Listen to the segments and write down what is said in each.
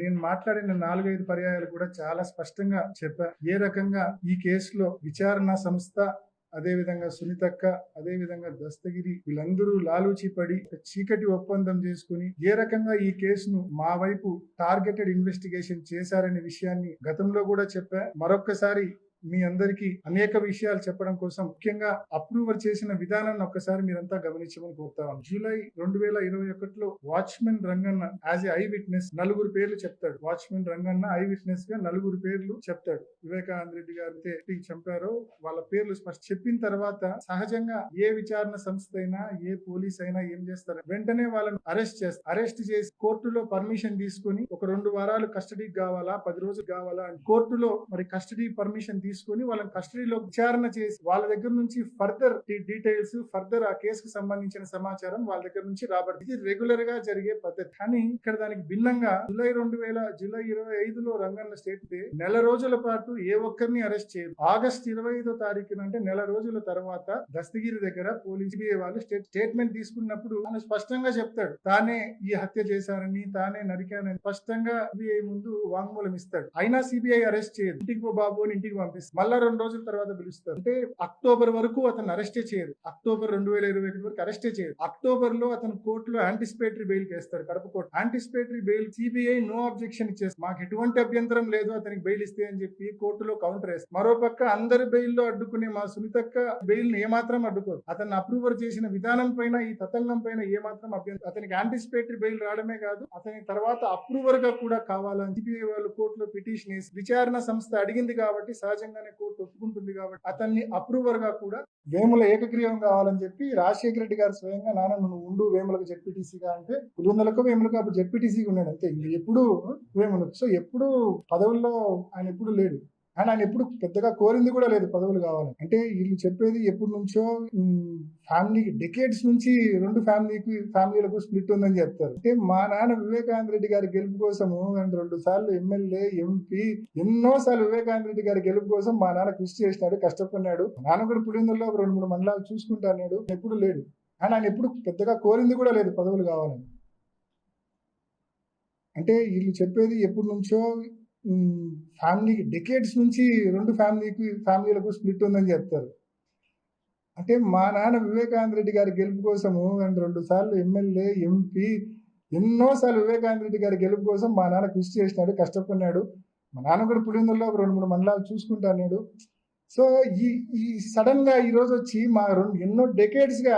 నేను మాట్లాడిన నాలుగైదు పర్యాయాలు కూడా చాలా స్పష్టంగా చెప్పా. ఏ రకంగా ఈ కేసులో విచారణ సంస్థ అదే విధంగా సునీతక్క అదే విధంగా దస్తగిరి వీళ్ళందరూ లాలూచి పడి చీకటి ఒప్పందం చేసుకుని ఏ రకంగా ఈ కేసును మా వైపు టార్గెటెడ్ ఇన్వెస్టిగేషన్ చేశారనే విషయాన్ని గతంలో కూడా చెప్పా. మరొక్కసారి మీ అందరికీ అనేక విషయాలు చెప్పడం కోసం ముఖ్యంగా అప్రూవర్ చేసిన విధానాన్ని ఒక్కసారి మీరంతా గమనించమని కోరుతాను జూలై రెండు వేల ఇరవై ఒకటిలో watchman Ranganna as a eye witness నలుగురు పేర్లు చెప్తాడు. వాచ్మెన్ రంగన్న ఐ విట్నెస్గా నలుగురు పేర్లు చెప్తాడు. వివేకానంద రెడ్డి గారు చంపారో వాళ్ళ పేర్లు స్పష్ట చెప్పిన తర్వాత సహజంగా ఏ విచారణ సంస్థ అయినా ఏ పోలీస్ అయినా ఏం చేస్తారు వెంటనే వాళ్ళని అరెస్ట్ చేస్తారు అరెస్ట్ చేసి కోర్టులో పర్మిషన్ తీసుకొని ఒక రెండు వారాలు కస్టడీకి కావాలా పది రోజులు కావాలా అని కోర్టులో మరి కస్టడీ పర్మిషన్ తీసుకుని వాళ్ళని కస్టడీలో విచారణ చేసి వాళ్ళ దగ్గర నుంచి ఫర్దర్ డీటెయిల్స్ ఫర్దర్ ఆ కేసుకు సంబంధించిన సమాచారం వాళ్ళ దగ్గర నుంచి రాబడి ఇది రెగ్యులర్గా జరిగే పద్ధతి. కానీ ఇక్కడ దానికి భిన్నంగా జూలై రెండు వేల జూలై ఇరవై ఐదులో రంగన్న స్టేట్ నెల రోజుల పాటు ఏ ఒక్కరిని అరెస్ట్ చేయరు. ఆగస్ట్ ఇరవై ఐదో తారీఖున అంటే నెల రోజుల తర్వాత దస్తగిరి దగ్గర పోలీస్ సిబిఐ వాళ్ళు స్టేట్ స్టేట్మెంట్ తీసుకున్నప్పుడు ఆయన స్పష్టంగా చెప్తాడు. తానే ఈ హత్య చేశారని తానే నరికానని స్పష్టంగా సిబిఐ ముందు వాంగ్మూలం ఇస్తాడు. అయినా సిబిఐ అరెస్ట్ చేయదు. ఇంటికి పో బాబు అని ఇంటికి పంపిస్తారు మళ్ళా రెండు రోజుల తర్వాత పిలుస్తారు. అంటే అక్టోబర్ వరకు అతను అరెస్టే చేయరు. అక్టోబర్ రెండు వేల ఇరవై ఒకటి వరకు అరెస్టే చేయరు. అక్టోబర్లో అతను కోర్టులో యాంటిసిపేటరీ బెయిల్ వేస్తారు Kadapa court. Anticipatory bail CBI no objection ఇచ్చేస్తారు మాకు ఎటువంటి అభ్యంతరం లేదు అతనికి బెయిల్ ఇస్తే అని చెప్పి కోర్టులో కౌంటర్ వేస్తారు. మరోపక్క అందరి బెయిల్లో అడ్డుకునే మా సునీతక్క బెయిల్ని ఏమాత్రం అడ్డుకోదు అతను అప్రూవర్ చేసిన విధానం పైన ఈ తతంగం పైన ఏమాత్రం అభ్యంతరం అతనికి యాంటిసిపేటరీ బెయిల్ రావడమే కాదు అతని తర్వాత అప్రూవర్గా కూడా కావాలని సిబిఐ వాళ్ళు కోర్టులో పిటిషన్ వేసి విచారణ సంస్థ అడిగింది కాబట్టి సహజంగానే కోర్టు ఒప్పుకుంటుంది కాబట్టి అతన్ని అప్రూవర్గా కూడా వేముల ఏకగ్రీవం కావాలని చెప్పి రాజశేఖర రెడ్డి గారు స్వయంగా నాన్న నువ్వు ఉండు వేములకు జడ్పీటీసీగా అంటే పులివెందులకు వేములకు అప్పుడు జడ్పీటీసీగా ఉన్నాడు. అంతే ఎప్పుడు వేములకు. సో ఎప్పుడు పదవుల్లో ఆయన ఎప్పుడు లేడు. అండ్ ఆయన ఎప్పుడు పెద్దగా కోరింది కూడా లేదు పదవులు కావాలని. అంటే వీళ్ళు చెప్పేది ఎప్పటి నుంచో ఫ్యామిలీ డెకేడ్స్ నుంచి రెండు ఫ్యామిలీకి ఫ్యామిలీలకు స్ప్లిట్ ఉందని చెప్తారు. అంటే మా నాన్న వివేకానంద రెడ్డి గారి గెలుపు కోసము అండ్ రెండు సార్లు ఎమ్మెల్యే ఎంపీ ఎన్నో సార్లు వివేకానంద రెడ్డి గారి గెలుపు కోసం మా నాన్న కృషి చేసినాడు కష్టపడినాడు. నాన్న కూడా పులిందుల్లో ఒక రెండు మూడు మండలాలు చూసుకుంటా అన్నాడు ఎప్పుడు లేడు. అండ్ ఆయన ఎప్పుడు పెద్దగా కోరింది కూడా లేదు పదవులు కావాలని. అంటే వీళ్ళు చెప్పేది ఎప్పటి నుంచో ఫ్యామిలీకి డెకేడ్స్ నుంచి రెండు ఫ్యామిలీకి ఫ్యామిలీలకు స్ప్లిట్ ఉందని చెప్తారు. అంటే మా నాన్న వివేకానంద రెడ్డి గారి గెలుపు కోసము అండ్ రెండు సార్లు ఎమ్మెల్యే ఎంపీ ఎన్నోసార్లు వివేకానంద రెడ్డి గారి గెలుపు కోసం మా నాన్న కృషి చేసినాడు కష్టపడినాడు. మా నాన్న కూడా పులిందుల్లో ఒక రెండు మూడు మండలాలు చూసుకుంటా అన్నాడు సో ఈ ఈ సడన్గా ఈ రోజు వచ్చి మా రెండు ఎన్నో డెకేడ్స్గా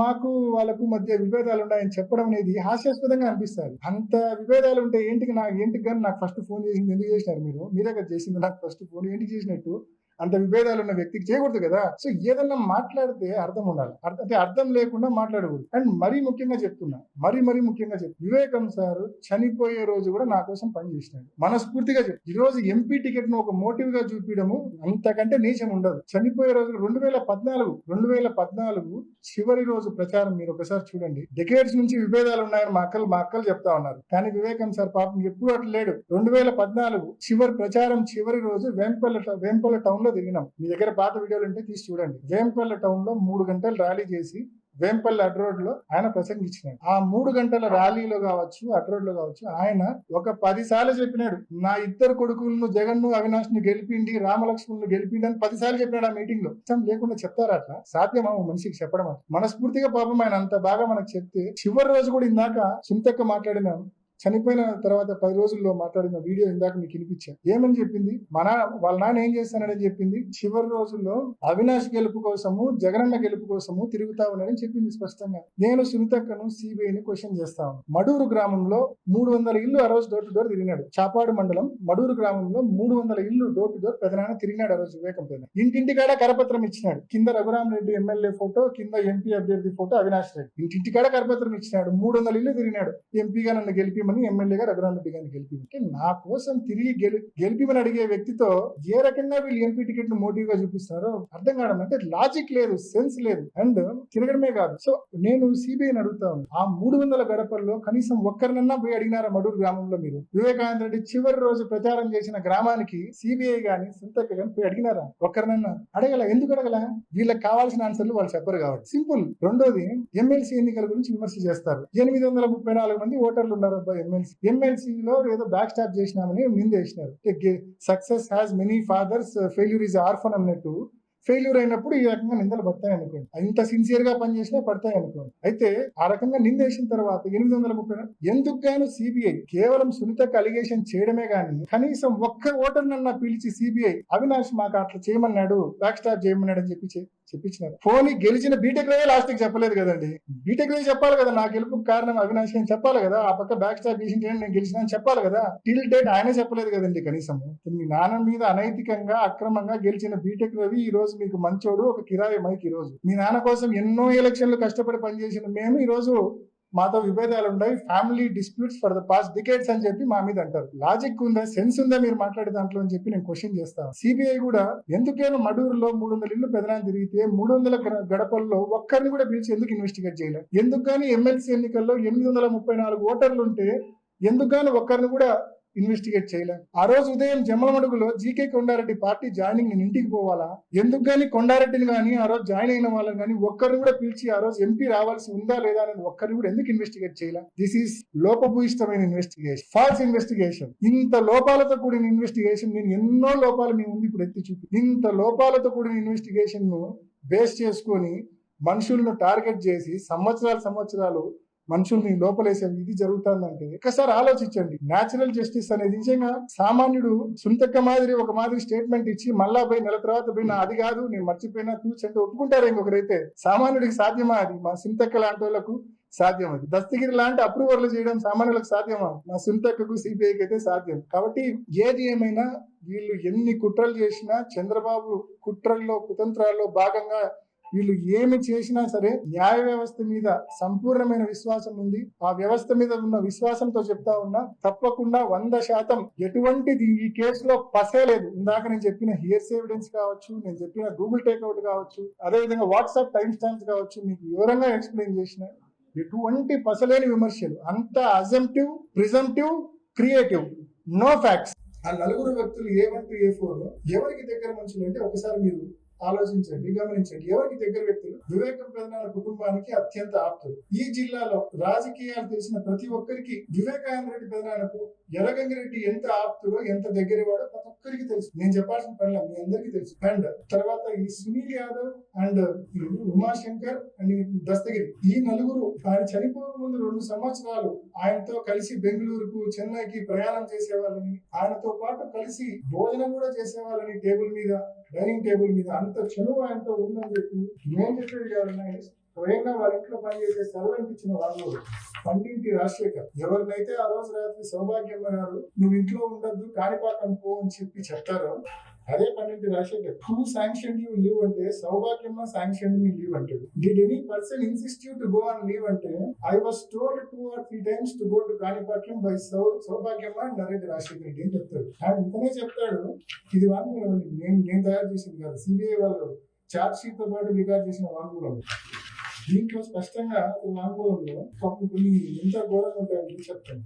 మాకు వాళ్ళకు మధ్య విభేదాలు ఉన్నాయని చెప్పడం అనేది హాస్యాస్పదంగా అనిపిస్తుంది. అంత విభేదాలు ఉంటే ఏంటికి నాకు ఏంటికి కానీ నాకు ఫస్ట్ ఫోన్ చేసింది ఎందుకు చేసినారు మీరు? మీ దగ్గర చేసింది నాకు ఫస్ట్ ఫోన్ ఏంటికి చేసినట్టు? అంత విభేదాలు ఉన్న వ్యక్తికి చేయకూడదు కదా. సో ఏదన్నా మాట్లాడితే అర్థం ఉండాలి. అంటే అర్థం లేకుండా మాట్లాడకూడదు. అండ్ మరీ ముఖ్యంగా చెప్తున్నా మరీ మరీ ముఖ్యంగా చెప్తున్నా వివేకం సార్ చనిపోయే రోజు కూడా నా కోసం పనిచేసినాడు మనస్ఫూర్తిగా చెప్పు ఈ రోజు ఎంపీ టికెట్ను ఒక మోటివ్గా చూపించడము అంతకంటే నీచం ఉండదు. చనిపోయే రోజు రెండు వేల పద్నాలుగు రెండు వేల పద్నాలుగు చివరి రోజు ప్రచారం మీరు ఒకసారి చూడండి. డెకేట్స్ నుంచి విభేదాలు ఉన్నాయని మా అక్కలు మా అక్కలు చెప్తా ఉన్నారు. కానీ వివేకం సార్ పాపం ఎప్పుడు అట్లా లేడు. రెండు వేల పద్నాలుగు చివరి ప్రచారం చివరి రోజు వేంపల్ల వేంపల్ల టౌన్ లో తిరిగినాం. మీ దగ్గర పాత వీడియోలు ఉంటే తీసి చూడండి. వేంపల్ల టౌన్లో మూడు గంటలు ర్యాలీ చేసి వేంపల్లి అడ్ రోడ్లో ఆయన ప్రసంగించినాడు. ఆ మూడు గంటల ర్యాలీలో కావచ్చు అడ్ రోడ్లో కావచ్చు ఆయన ఒక పది సార్లు చెప్పినాడు. నా ఇద్దరు కొడుకులను జగన్ను అవినాష్ను గెలిపిండి రామలక్ష్మణ్ గెలిపిండి అని పది సార్లు చెప్పినాడు ఆ మీటింగ్లో ఇష్టం లేకుండా చెప్తారా అట్లా? సాధ్యమా మనిషికి చెప్పడం? మనస్ఫూర్తిగా పాపం ఆయన అంత బాగా మనకు చెప్తే చివరి రోజు కూడా ఇందాక సుంతక్క మాట్లాడినాం. చనిపోయిన తర్వాత పది రోజుల్లో మాట్లాడిన వీడియో ఇందాక మీకు వినిపించా. ఏమని చెప్పింది? మన వాళ్ళ నాన్న ఏం చేస్తానని చెప్పింది? చివరి రోజుల్లో అవినాష్ గెలుపు కోసము జగనన్న గెలుపు కోసము తిరుగుతా ఉన్నాడని చెప్పింది స్పష్టంగా. నేను సునీతక్కను సిబిఐని క్వశ్చన్ చేస్తాను మడూరు గ్రామంలో మూడు వందల ఇల్లు ఆ రోజు డోర్ టు డోర్ తిరిగినాడు. చాపాడు మండలం మడూరు గ్రామంలో మూడు వందల ఇల్లు డోర్ టు డోర్ పెదనాన్న తిరిగినాడు ఆ రోజు వివేకం పెద్ద ఇంటింటికాడ కరపత్రం ఇచ్చినాడు. కింద రఘురామ్ రెడ్డి ఎమ్మెల్యే ఫోటో కింద ఎంపీ అభ్యర్థి ఫోటో అవినాష్ రెడ్డి. ఇంటింటికాడ కరపత్రం ఇచ్చినాడు. మూడు వందల ఇల్లు తిరిగినాడు. ఎంపీగా నన్ను గెలిపి గెలిపిమని ఎమ్మెల్యేగా రఘురామ్ రెడ్డి గారిని గెలిపి నా కోసం తిరిగి గెలి గెలిపిమని అడిగే వ్యక్తితో ఏ రకంగా వీళ్ళు ఎంపీ టికెట్ను మోటివ్గా చూపిస్తారో అర్థం కావడం అంటే లాజిక్ లేదు సెన్స్ లేదు అండ్ తిరగడమే కాదు. సో నేను సిబిఐని అడుగుతాను ఆ మూడు వందల గడపల్లో కనీసం ఒక్కరినన్నా పోయి అడిగినారా మడూరు గ్రామంలో మీరు? వివేకానంద రెడ్డి చివరి రోజు ప్రచారం చేసిన గ్రామానికి సిబిఐ గాని సుంతక్క గాని పోయి అడిగినారా? ఒక్కరినన్నా? అడగల? ఎందుకు అడగల? వీళ్ళకి కావాల్సిన ఆన్సర్లు వాళ్ళు చెప్పరు కాబట్టి. సింపుల్. రెండోది ఎమ్మెల్సీ ఎన్నికల గురించి విమర్శ చేస్తారు. ఎనిమిది వందల ముప్పై నాలుగు మంది ఓటర్లు ఉన్నారు ఎమ్మెల్సీ ఎమ్మెల్సీలో ఏదో బ్యాక్ స్టాప్ చేసినామని నిందేసినారు success has many fathers failure is orphan అన్నట్టు. ఫెయిల్యూర్ అయినప్పుడు ఈ రకంగా నిందలు పడతాయి అనుకోండి ఇంత సిన్సియర్గా పనిచేసినా పడతాయి అనుకోండి అయితే ఆ రకంగా నిందేసిన తర్వాత ఎనిమిది వందల ముప్పై ఎందుకు గాను సిబిఐ కేవలం సునీతకు అలిగేషన్ చేయడమే గాని కనీసం ఒక్క ఓటర్నన్న పిలిచి సిబిఐ అవినాష్ మాకు అట్లా చేయమన్నాడు బ్యాక్ స్టాప్ చేయమన్నాడు అని చెప్పి చెప్పించినారు ఫోన్ గెలిచిన బీటెక్ రవే లాస్ట్కి చెప్పలేదు కదండి. బీటెక్ రవి చెప్పాలి కదా నా గెలుపు కారణం అవినాష్ అని చెప్పాలి కదా ఆ పక్క బ్యాక్ స్టాప్ చేసింది నేను గెలిచిన అని చెప్పాలి కదా టిల్ డేట్ ఆయనే చెప్పలేదు కదండి కనీసం. మీ నాన్న మీద అనైతికంగా అక్రమంగా గెలిచిన బీటెక్ రవి ఈ రోజు మీకు మంచోడు ఒక కిరాయి మైక్ ఈ రోజు మీ నాన్న కోసం ఎన్నో ఎలక్షన్లు కష్టపడి పనిచేసిన మేము ఈ రోజు మాతో విభేదాలు ఉన్నాయి. Family disputes for the past decades అని చెప్పి మా మీద అంటారు. లాజిక్ ఉందా? సెన్స్ ఉందా? మీరు మాట్లాడే దాంట్లో అని చెప్పి నేను క్వశ్చన్ చేస్తాను. సిబిఐ కూడా ఎందుకైనా మడూరులో మూడు వందల ఇల్లు పెదనాన్ని తిరిగితే మూడు వందల గడపల్లో ఒక్కరిని కూడా పిలిచి ఎందుకు ఇన్వెస్టిగేట్ చేయలేదు ఎందుకు కానీ ఎమ్మెల్సీ ఎన్నికల్లో ఎనిమిది వందల ముప్పై నాలుగు ఓటర్లు ఉంటే ఎందుకు కానీ ఒక్కరిని కూడా ఇన్వెస్టిగేట్ చేయలేం. ఆ రోజు ఉదయం జమ్మలమడుగులో జీకే కొండారెడ్డి పార్టీ జాయినింగ్ నేను ఇంటికి పోవాలా? ఎందుకు గానీ కొండారెడ్డిని గానీ ఆ రోజు జాయిన్ అయిన వాళ్ళని కానీ ఒక్కరిని కూడా పిలిచి ఆ రోజు ఎంపీ రావాల్సి ఉందా లేదా అనేది ఒక్కరిని కూడా ఎందుకు ఇన్వెస్టిగేట్ చేయలేం? దిస్ ఈస్ లోపభూయిష్టమైన ఇన్వెస్టిగేషన్ ఫాల్స్ ఇన్వెస్టిగేషన్ ఇంత లోపాలతో కూడిన ఇన్వెస్టిగేషన్ నేను ఎన్నో లోపాలు మీ ముందు ఇప్పుడు ఎత్తి చూపి ఇంత లోపాలతో కూడిన ఇన్వెస్టిగేషన్ను బేస్ చేసుకొని మనుషులను టార్గెట్ చేసి సంవత్సరాలు సంవత్సరాలు మనుషుల్ని లోపలేసే ఇది జరుగుతుందంటే ఒకసారి ఆలోచించండి. న్యాచురల్ జస్టిస్ అనేది నిజంగా సామాన్యుడు సుంతక్క మాదిరి ఒక మాదిరి స్టేట్మెంట్ ఇచ్చి మళ్ళా పోయి నెల తర్వాత పోయి నా అది కాదు నేను మర్చిపోయినా తూచి ఒప్పుకుంటారు ఇంకొకరైతే. సామాన్యుడికి సాధ్యమా అది? మా సుంతక్క లాంటి వాళ్ళకు సాధ్యం అది. దస్తగిరి లాంటి అప్రూవర్లు చేయడం సామాన్యులకు సాధ్యమా? మా సుంతక్కకు సిబిఐకి అయితే సాధ్యం. కాబట్టి ఏది ఏమైనా వీళ్ళు ఎన్ని కుట్రలు చేసినా చంద్రబాబు కుట్రల్లో కుతంత్రాల్లో భాగంగా వీళ్ళు ఏమి చేసినా సరే న్యాయ వ్యవస్థ మీద సంపూర్ణమైన విశ్వాసం ఉంది. ఆ వ్యవస్థ మీద ఉన్న విశ్వాసంతో చెప్తా ఉన్నా తప్పకుండా వంద శాతం ఎటువంటిది ఈ కేసులో పసేలేదు ఇందాక నేను చెప్పిన హియర్స్ ఎవిడెన్స్ కావచ్చు నేను చెప్పిన గూగుల్ టేక్అవుట్ కావచ్చు అదేవిధంగా వాట్సాప్ టైం స్టాంప్స్ కావచ్చు మీకు వివరంగా ఎక్స్ప్లెయిన్ చేసిన ఎటువంటి పసలేని విమర్శలు. అంత assumptive presumptive creative. No facts. ఆ నలుగురు వ్యక్తులు A one to A four ఎవరికి దగ్గర మనుషులు అంటే ఒకసారి మీరు ఆలోచించండి గమనించండి. ఎవరికి దగ్గర వ్యక్తులు? వివేకం పెదనాల కుటుంబానికి అత్యంత ఆప్తులు. ఈ జిల్లాలో రాజకీయాలు తెలిసిన ప్రతి ఒక్కరికి వివేకానంద రెడ్డి పెదనాలకు ఎర్రగంగిరెడ్డి ఎంత ఆప్తుడో ఎంత దగ్గర వాడో ప్రతి ఒక్కరికి తెలుసు. నేను చెప్పాల్సిన పనిలా మీ అందరికీ తెలుసు. అండ్ తర్వాత ఈ సునీల్ యాదవ్ అండ్ ఉమాశంకర్ అండ్ దస్తగిరి. ఈ నలుగురు ఆయన చనిపోక ముందు రెండు సంవత్సరాలు ఆయనతో కలిసి బెంగళూరుకు చెన్నైకి ప్రయాణం చేసేవాళ్ళని ఆయనతో పాటు కలిసి భోజనం కూడా చేసేవాళ్ళని టేబుల్ మీద డైనింగ్ టేబుల్ మీద అంత చనువు ఆయనతో ఉందని చెప్పి నేను చెప్పేది కాదు స్వయంగా వారి ఇంట్లో పనిచేసే సర్వెంట్ ఇచ్చిన వాళ్ళు పండింటి రాజశేఖర్. ఎవరినైతే ఆ రోజు రాత్రి సౌభాగ్యమ్మ గారు నువ్వు ఇంట్లో ఉండద్దు కాణిపాకం పో అని చెప్పి చెప్తారో అదే పన్నెండు Rajasekhar who sanction you leave అంటే సౌభాగ్యమ్మ శాంక్షన్ మీ లీవ్ అంటాడు. Did any person insist you to go and leave అంటే I was told two or three times to go to Kanipakam by సౌ సౌభాగ్యమ్మ అండ్ నరేంద్ర రాజశేఖర్ రెడ్డి అని చెప్తాడు. ఆయన ఇంతనే చెప్తాడు ఇది వాంగ్మూలం నేను నేను తయారు చేసింది కాదు. సిబిఐ వాళ్ళు చార్జ్ షీట్తో పాటు రికార్డ్ చేసిన వాంగ్మూలం దీంట్లో స్పష్టంగా వాంగ్మూలంలో కొన్ని ఎంత ఘోరంగా ఉంటాయని చెప్తాను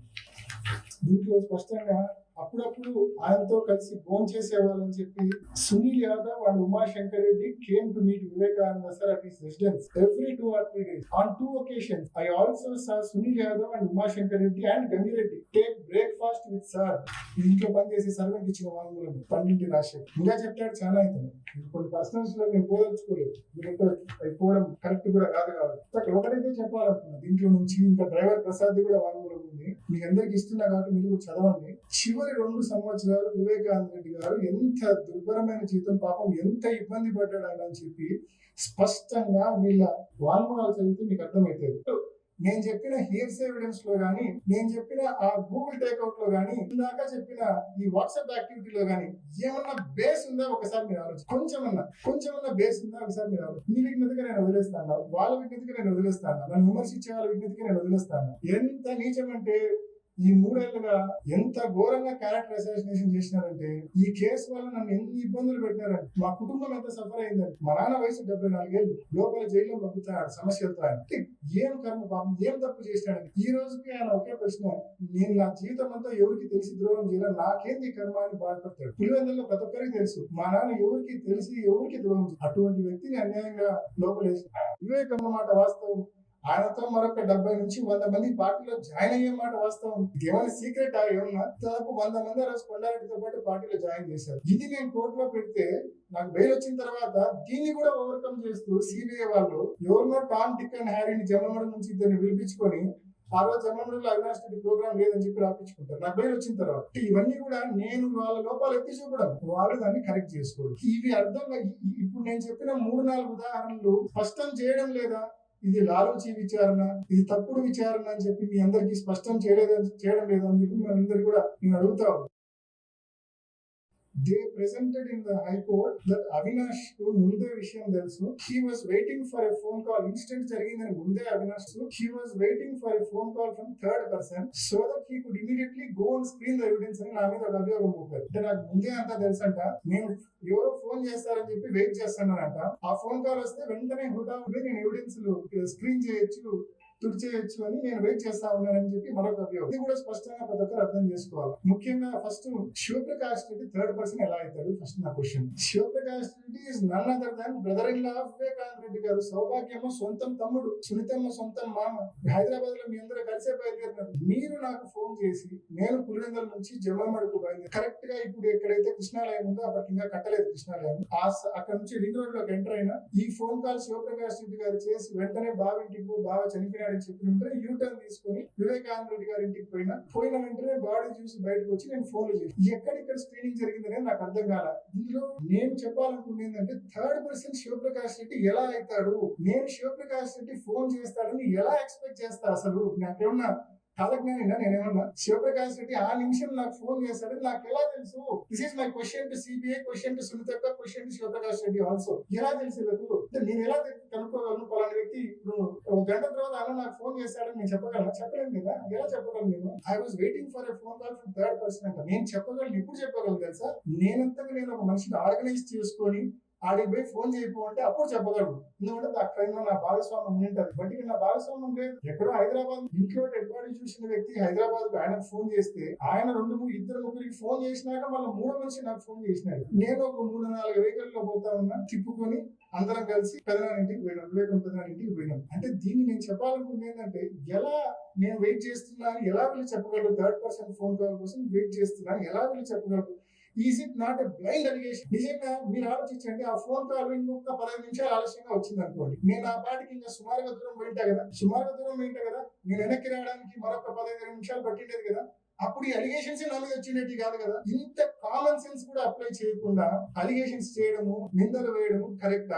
దీంట్లో స్పష్టంగా అప్పుడప్పుడు ఆయనతో కలిసి భోజనం చేసేవాళ్ళని చెప్పి Sunil Yadav and Umashankar Reddy came to meet Vivekananda sir at his residence every two or three days on two occasions I also saw Sunil Yadav and Umashankar Reddy and Gangireddy take breakfast with sir ఇంట్లో పనిచేసి servant ఇచ్చిన వాళ్ళు పండింటి రాజశేఖర్ ఇంకా చెప్తాడు చాలా అవుతుంది కొన్ని పర్సనల్స్లో నేను పోదలుచుకోలేదు. ఎందుకంటే అవి పోవడం కరెక్ట్ కూడా కాదు కాబట్టి. బట్ ఒకటైతే చెప్పాలనుకున్నా దీంట్లో నుంచి ఇంకా డ్రైవర్ ప్రసాద్ కూడా వాళ్ళు ఉంది. మీకు అందరికి ఇస్తున్నా కాబట్టి మీరు చదవండి. చివరి రెండు సంవత్సరాలు వివేకానంద రెడ్డి గారు ఎంత దుర్భరమైన జీవితం పాపం ఎంత ఇబ్బంది పడ్డాడు అని చెప్పి స్పష్టంగా వీళ్ళ వాంగ్మూలాలు చదివితే మీకు అర్థమవుతుంది. నేను చెప్పిన హియర్స్ ఎవిడెన్స్లో కానీ నేను చెప్పిన ఆ గూగుల్ టేక్అవుట్లో కానీ ఇందాక చెప్పిన ఈ వాట్సాప్ యాక్టివిటీలో కానీ ఏమన్నా బేస్ ఉందా ఒకసారి మీరు ఆలోచన కొంచెమన్నా కొంచెమన్నా బేస్ ఉందా ఒకసారి మీరు ఆలోచన మీ విజ్ఞతగా నేను వదిలేస్తాను వాళ్ళ విజ్ఞతగా నేను వదిలేస్తాను నన్ను విమర్శించే వాళ్ళ విజ్ఞతగా నేను వదిలేస్తాను. ఎంత నీచమంటే ఈ మూడేళ్ళుగా ఎంత ఘోరంగా క్యారెక్టర్ అసాసినేషన్ చేసినారంటే ఈ కేసు వల్ల నన్ను ఎన్ని ఇబ్బందులు పెట్టినారంటే మా కుటుంబం ఎంత సఫర్ అయిందని మా నాన్న వయసు డెబ్బై నాలుగేళ్ళు లోపల జైల్లో పంపుతాడు సమస్యలతో ఆయన అంటే ఏం కర్మ పాపం ఏం తప్పు చేసినాడు? ఈ రోజుకి ఆయన ఒకే ప్రశ్న నేను నా జీవితం అంతా ఎవరికి తెలిసి ద్రోహం చేయాలి నాకేంది కర్మ అని బాధపడతాడు. పులివెందుల్లో ప్రతి ఒక్కరికి తెలుసు మా నాన్న ఎవరికి తెలిసి ఎవరికి ద్రోహం అటువంటి వ్యక్తిని అన్యాయంగా లోపలేసి కర్మ మాట వాస్తవం. ఆయనతో మరొక డెబ్బై నుంచి వంద మంది పార్టీలో జాయిన్ అయ్యే మాట వాస్తవం. ఏమైనా సీక్రెట్ ఆ ఏమన్నా? దాదాపు వంద మంది ఆ రోజు కొండారెడ్డితో పాటు పార్టీలో జాయిన్ చేశారు. ఇది నేను కోర్టులో పెడితే నాకు బెయిల్ వచ్చిన తర్వాత దీన్ని కూడా ఓవర్కమ్ చేస్తూ సిబిఐ వాళ్ళు ఎవరినో టామ్ డిక్ అండ్ హ్యారీని జమ్మమడి నుంచి ఇద్దరిని పిలిపించుకొని ఆ రోజు జమ్మమడిలో అవినాష్ రెడ్డి ప్రోగ్రామ్ లేదని చెప్పి రాపించుకుంటారు. నాకు బెయిల్ వచ్చిన తర్వాత. ఇవన్నీ కూడా నేను వాళ్ళ లోపాలు ఎత్తి చూపడం. వాళ్ళు దాన్ని కరెక్ట్ చేసుకోవడం ఇవి అర్థం ఇప్పుడు నేను చెప్పిన మూడు నాలుగు ఉదాహరణలు స్పష్టం చేయడం లేదా? ఇది లాలూచి విచారణ ఇది తప్పుడు విచారణ అని చెప్పి మీ అందరికీ స్పష్టం చేయలేదని చేయడం లేదని చెప్పి మనందరికీ కూడా నేను అడుగుతా they presented in the high court that అవినాష్కు ముందే విషయం తెలుసు. He was waiting for a phone call incident జరిగిందని ముందే Avinash he was waiting for a phone call from third person so that he could immediately go and screen the evidence అని నా మీద ఒక అభియోగం మోపారు. అంటే నాకు ముందే అంతా తెలుసంట. నేను ఎవరో ఫోన్ చేస్తారని చెప్పి వెయిట్ చేస్తున్నానంట. ఆ ఫోన్ కాల్ వస్తే వెంటనే హుటా నేను ఎవిడెన్స్ స్క్రీన్ చేయొచ్చు. తుడిచేయచ్చు అని నేను వెయిట్ చేస్తా ఉన్నానని చెప్పి మరొక అభియోగం. ఇది కూడా స్పష్టంగా ప్రతి ఒక్కరు అర్థం చేసుకోవాలి. ముఖ్యంగా first Shivaprakash Reddy third person ఎలా అవుతాడు? ఫస్ట్ నా question Shivaprakash Reddy is none other than brother in law of Vivekananda Reddy గారు. సౌభాగ్యము సొంతం తమ్ముడు సునీతమ్మ సొంతం మామ. హైదరాబాద్లో మీ అందరూ కలిసే బయలుదేరినారు. మీరు నాకు ఫోన్ చేసి నేను పులివెందుల నుంచి జమ్మమడుకు బయలుదేరి కరెక్ట్గా ఇప్పుడు ఎక్కడైతే కృష్ణాలయం ఉందో అప్పటికి ఇంకా కట్టలేదు కృష్ణాలయం. ఆ అక్కడ నుంచి రింగ్ రోడ్లోకి ఎంటర్ అయినా ఈ ఫోన్ కాల్ శివప్రకాష్ రెడ్డి గారు చేసి వెంటనే బావింటికి పో బావ చనిపోయినాడని చెప్పిన వెంటనే యూ టర్న్ తీసుకొని వివేకానంద రెడ్డి గారి ఇంటికి పోయినా. పోయిన వెంటనే బాడీ చూసి బయటకు వచ్చి నేను ఫోన్ చేసి ఎక్కడెక్కడ స్క్రీనింగ్ జరిగిందనేది నాకు అర్థం కాల. ఇందులో నేను చెప్పాలనుకుంది ఏంటంటే థర్డ్ పర్సన్ శివప్రకాష్ రెడ్డి ఎలా అవుతాడు? నేను శివప్రకాష్ రెడ్డి ఫోన్ చేస్తాడని ఎలా ఎక్స్పెక్ట్ చేస్తా అసలు? నాకేమన్నా కాలజ్ఞానిగా నేనేమన్నా శివప్రకాష్ రెడ్డి ఆ నిమిషం నాకు ఫోన్ చేశాడని నాకు ఎలా తెలుసు? This is my question to CBI question to సునీతక్క question to Shivaprakash Reddy also ఎలా తెలుసు వీళ్ళకు? నేను ఎలా కనుక్కోగలను? పలానా వ్యక్తి ఇప్పుడు ఒక గంట తర్వాత అలా నాకు ఫోన్ చేశాడని నేను చెప్పగలను? చెప్పలేను కదా. ఎలా చెప్పగలను నేను? I was waiting for a phone call from third person అంట. నేను చెప్పగలను? ఇప్పుడు చెప్పగలను తెలుసా? నేనంతగా నేను ఒక మనిషిని ఆర్గనైజ్ చేసుకొని ఆడికి పోయి ఫోన్ చేయపో అంటే అప్పుడు చెప్పగలను ఎందుకంటే ఆ క్రైమ్లో నా భాగస్వామ్యం ఉంటది బట్ ఇక్కడ నా భాగస్వామ్యం లేదు. ఎక్కడో హైదరాబాద్ ఇంట్లో ఎడ్వాడి చూసిన వ్యక్తి హైదరాబాద్కు ఆయనకు ఫోన్ చేస్తే ఆయన రెండు మూడు ఇద్దరు ముగ్గురికి ఫోన్ చేసినాక మళ్ళీ మూడో మనిషి నాకు ఫోన్ చేసినారు నేను ఒక మూడు నాలుగు వెహికల్లో పోతా ఉన్నా తిప్పుకొని అందరం కలిసి పెదనాన్న ఇంటికి పోయినాం. వివేకం పెదనాన్న ఇంటికి పోయినాం. అంటే దీన్ని నేను చెప్పాలనుకుంది ఏంటంటే ఎలా నేను వెయిట్ చేస్తున్నాను ఎలా వీళ్ళు చెప్పగలరు? థర్డ్ పర్సన్ ఫోన్ కాల్ కోసం వెయిట్ చేస్తున్నాను ఎలా వీళ్ళు చెప్పగలరు? Is it not a blind allegation నిజంగా మీరు ఆలోచించండి. ఆ ఫోన్ కాల్ ఇంకొక పదహైదు నిమిషాలు ఆలస్యంగా వచ్చింది అనుకోండి. నేను ఆ పాటికి ఇంకా సుమారుగా దూరం పోయింటా కదా? సుమారుగా దూరం పోయింటా కదా? నేను వెనక్కి రావడానికి మరొక పదహైదు నిమిషాలు పట్టిండేది కదా? అప్పుడు ఈ అలిగేషన్స్ నా మీద వచ్చినట్టు కాదు కదా? ఇంత కామన్ సెన్స్ కూడా అప్లై చేయకుండా అలిగేషన్స్ చేయడము నిందలు వేయడము కరెక్టా